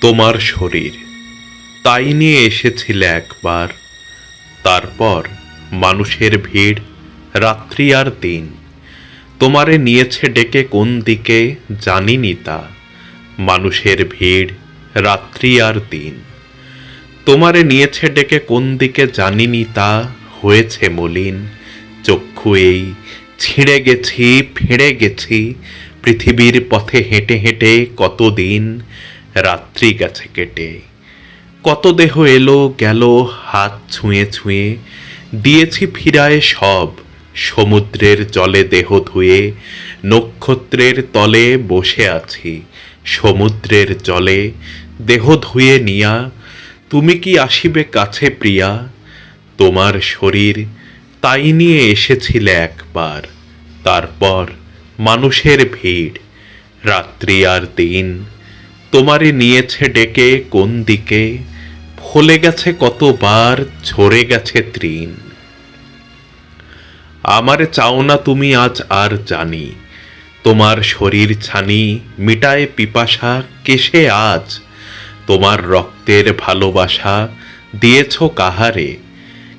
তোমার শরীর। তাই নিয়ে এসেছিলে একবার। তারপর মানুষের ভিড়, রাত্রি আর দিন। তোমারে নিয়েছে ডেকে কোন দিকে জানিনি তা। মানুষের ভিড়, রাত্রি আর দিন। তোমারে নিয়েছে ডেকে কোন দিকে জানিনি তা হয়েছে মলিন। চক্ষু এই, ছিঁড়ে গেছি, ফেড়ে গেছি। পৃথিবীর পথে হেঁটে হেঁটে কতদিন রাত্রি গেছে কেটে। কত দেহ এলো, গেল, হাত ছুঁয়ে ছুঁয়ে। দিয়েছি ফিরায় সব, সমুদ্রের জলে দেহ ধুয়ে। নক্ষত্রের তলে বসে আছি, সমুদ্রের জলে। দেহ ধুয়ে নিয়া, তুমি কি আসিবে কাছে প্রিয়া? তোমার শরীর তাই নিয়ে এসেছিলে একবার, তারপর মানুষের ভিড়। রাত্রি আর দিন তোমারে নিয়েছে ডেকে কোন দিকে? ফলে গেছে কতবার, ঝরে গেছে তৃণ আমারে চাও না তুমি আজ আর জানি। তোমার শরীর ছানি, মিটায় পিপাসা, কেসে আজ? তোমার রক্তের ভালোবাসা দিয়েছ কাহারে?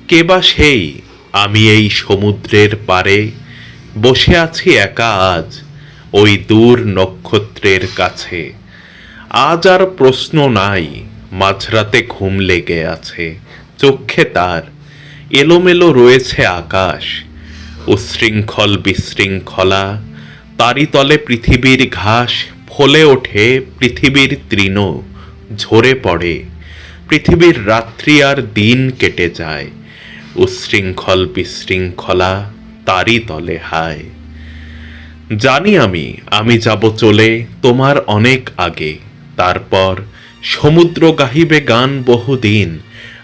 কে বা সেই? আমি এই সমুদ্রের পারে বসে আছি একা আজ, ওই দূর নক্ষত্রের কাছে। আজ আর প্রশ্ন নাই, মাঝরাতে ঘুম লেগে আছে চক্ষে তার, এলোমেলো রয়েছে আকাশ, উশৃঙ্খল বিশৃঙ্খলা, তারি তলে পৃথিবীর ঘাস, ফলে ওঠে পৃথিবীর তৃণ, ঝরে পড়ে, পৃথিবীর রাত্রি আর দিন কেটে যায়, উশৃঙ্খল বিশৃঙ্খলা তারি তলে হায়। জানি আমি আমি যাব চলে তোমার অনেক আগে তারপর সমুদ্র গাহিবে গান বহুদিন,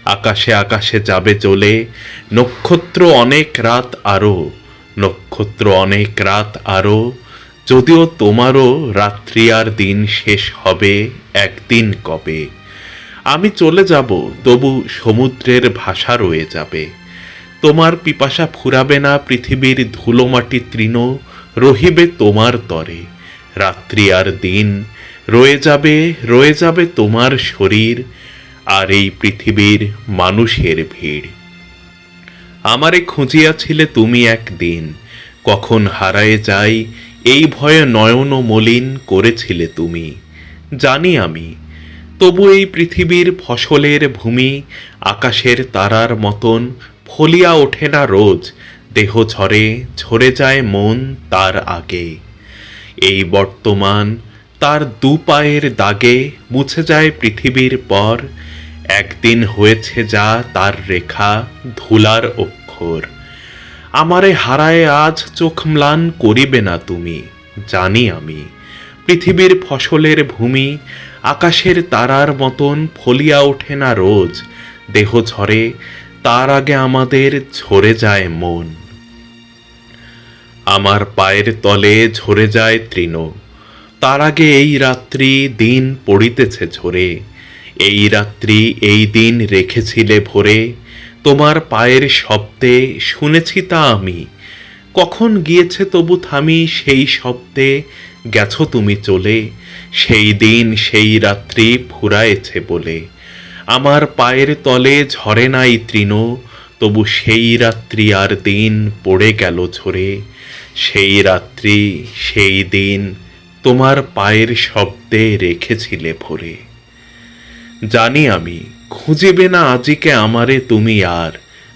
আকাশে আকাশে যাবে চলে, নক্ষত্র অনেক রাত আরও, নক্ষত্র অনেক রাত আরও, যদিও তোমারও রাত্রি আর দিন শেষ হবে একদিন কবে। আমি চলে যাব, তবু সমুদ্রের ভাষা রয়ে যাবে। তোমার পিপাসা ফুরাবে না পৃথিবীর ধুলোমাটি তৃণ, রহিবে তোমার তরে। রাত্রি আর দিন রয়ে যাবে রয়ে যাবে তোমার শরীর আর এই পৃথিবীর মানুষের ভিড়। আমারে খুঁজিয়াছিলে তুমি একদিন, কখন হারায়ে যাই, এই ভয়ে নয়ন মলিন করেছিলে তুমি। জানি আমি, তবু এই পৃথিবীর ফসলের ভূমি, আকাশের তারার মতন ফলিয়া ওঠে না রোজ, দেহ ঝরে ঝরে যায় মন তার আগে। এই বর্তমান তার দু পায়ের দাগে মুছে যায় পৃথিবীর পর। একদিন হয়েছে যা তার রেখা ধুলার অক্ষর। আমারে হারায় আজ চোখ ম্লান করিবে না তুমি, জানি আমি। পৃথিবীর ফসলের ভূমি, আকাশের তারার মতন ফলিয়া ওঠে না রোজ। দেহ ঝরে, তার আগে আমাদের ঝরে যায় মন। আমার পায়ের তলে ঝরে যায় তৃণ। তার আগে এই রাত্রি দিন পড়িতেছে ঝরে। এই রাত্রি এই দিন রেখেছিলে ভরে। তোমার পায়ের শব্দে শুনেছি তা আমি। কখন গিয়েছে তবু থামি সেই শব্দে, গেছো তুমি চলে। সেই দিন সেই রাত্রি ফুরায়েছে বলে। আমার পায়ের তলে ঝরে নাই তৃণ, তবু সেই রাত্রি আর দিন পড়ে গেল ঝরে। সেই রাত্রি, সেই দিন তোমার পায়ের শব্দে রেখেছিলে ভরে। জানি আমি, খুঁজিবে না আজিকে আমারে তুমি আর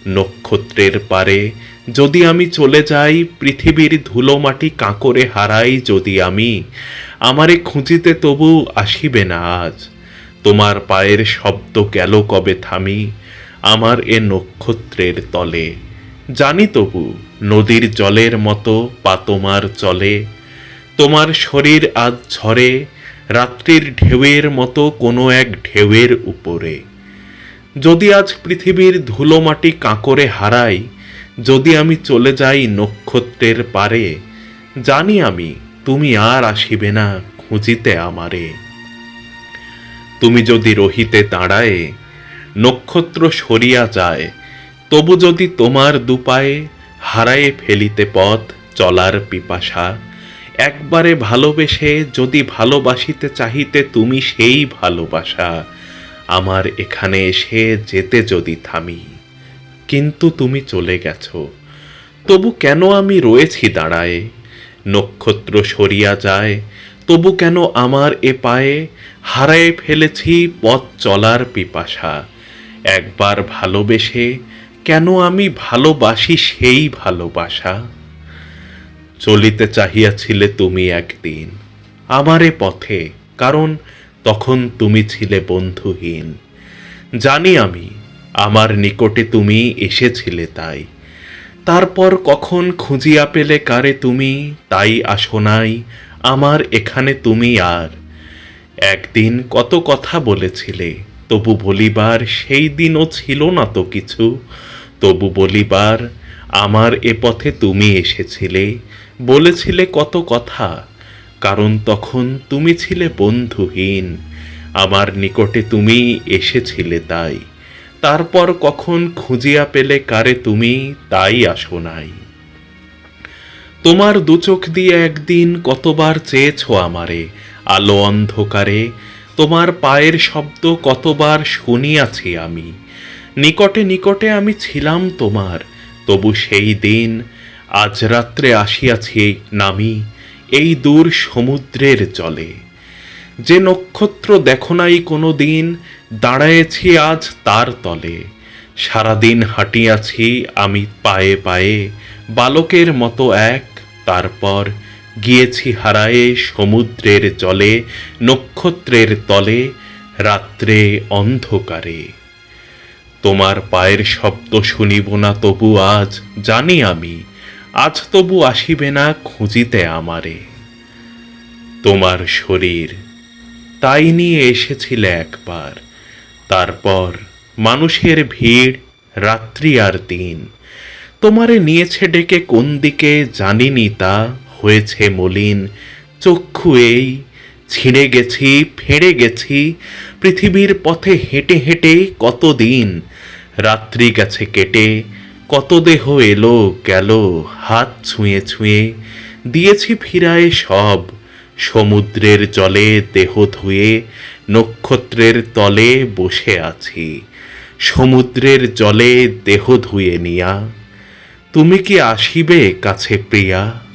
নক্ষত্রের পারে। যদি আমি চলে যাই, পৃথিবীর ধুলো মাটি কাঁকরে হারাই যদি আমি, আমারে খুঁজিতে তবু আসিবে না আজ। তোমার পায়ের শব্দ গেল কবে থামি, আমার এ নক্ষত্রের তলে। জানি তবু, নদীর জলের মতো পা তোমার চলে। তোমার শরীর আজ ঝরে, রাত্রির ঢেউয়ের মতো কোনো এক ঢেউয়ের উপরে। যদি আজ পৃথিবীর ধুলো মাটি কাঁকরে হারাই, যদি আমি চলে যাই নক্ষত্রের পারে, জানি আমি তুমি আর আসিবে না খুঁজিতে আমারে। তুমি যদি রহিতে দাঁড়ায় নক্ষত্র সরিয়া যায়, তবু যদি তোমার দুপায়ে হারায়ে ফেলিতে পথ চলার পিপাসা একবারে ভালোবেসে যদি ভালোবাসিতে চাহিতে তুমি সেই ভালোবাসা, আমার এখানে এসে যেতে যদি থামি, কিন্তু তুমি চলে গেছো। তবু কেন আমি রয়েছি দাঁড়ায়? নক্ষত্র সরিয়া যায়, তবু কেন আমার এ পায়ে? হারায় ফেলেছি পথ চলার পিপাসা। একবার ভালোবেসে কেন আমি ভালোবাসি সেই ভালোবাসা? চলিতে চাহিয়াছিলে তুমি একদিন আমারে পথে, কারণ তখন তুমি ছিলে বন্ধুহীন। জানি আমি, আমার নিকটে তুমি এসেছিলে তাই। তারপর কখন খুঁজিয়া পেলে কারে তুমি, তাই আসো নাই, আমার এখানে তুমি আর। একদিন কত কথা বলেছিলে, তবু বলিবার সেই দিনও ছিল না তো কিছু। তবু বলিবার, আমার এ পথে তুমি এসেছিলে বলেছিলে কত কথা, কারণ তখন তুমি ছিলে বন্ধুহীন, আমার নিকটে তুমি এসেছিলে তাই। তারপর কখন খুঁজিয়া পেলে কারে তুমি তাই আসো নাই। তোমার দুচোখ দিয়ে একদিন কতবার চেয়েছ আমারে, আলো অন্ধকারে, তোমার পায়ের শব্দ কতবার শুনিয়াছি আমি। নিকটে নিকটে আমি ছিলাম তোমার, তবু সেই দিন আজ রাত্রে আসিয়াছি নামি, এই দূর সমুদ্রের জলে। যে নক্ষত্র দেখো নাই কোনো দিন দাঁড়ায়েছি আজ তার তলে। সারাদিন হাঁটিয়াছি আমি পায়ে পায়ে, বালকের মতো এক, তারপর গিয়েছি হারায়ে সমুদ্রের জলে, নক্ষত্রের তলে, রাত্রে অন্ধকারে। তোমার পায়ের শব্দ শুনিব না তবু আজ, জানি আমি আজ তবু আসিবে না খুঁজিতে আমারে। তোমার শরীর তাই নিয়ে এসেছিলে একবার, তারপর মানুষের ভিড়, রাত্রি আর দিন। তোমারে নিয়েছে ডেকে কোন দিকে জানিনি তা, হয়েছে মলিন, চক্ষু এই, ছিঁড়ে গেছি, ফেড়ে গেছি, পৃথিবীর পথে হেঁটে হেঁটে কতদিন, রাত্রি গেছে কেটে কত দেহ এলো, গেল, হাত ছুঁয়ে ছুঁয়ে, দিয়েছি ফিরায় সব, সমুদ্রের জলে দেহ ধুয়ে, নক্ষত্রের তলে বসে আছি, সমুদ্রের জলে দেহ ধুয়ে নিয়া, তুমি কি আসিবে কাছে প্রিয়া?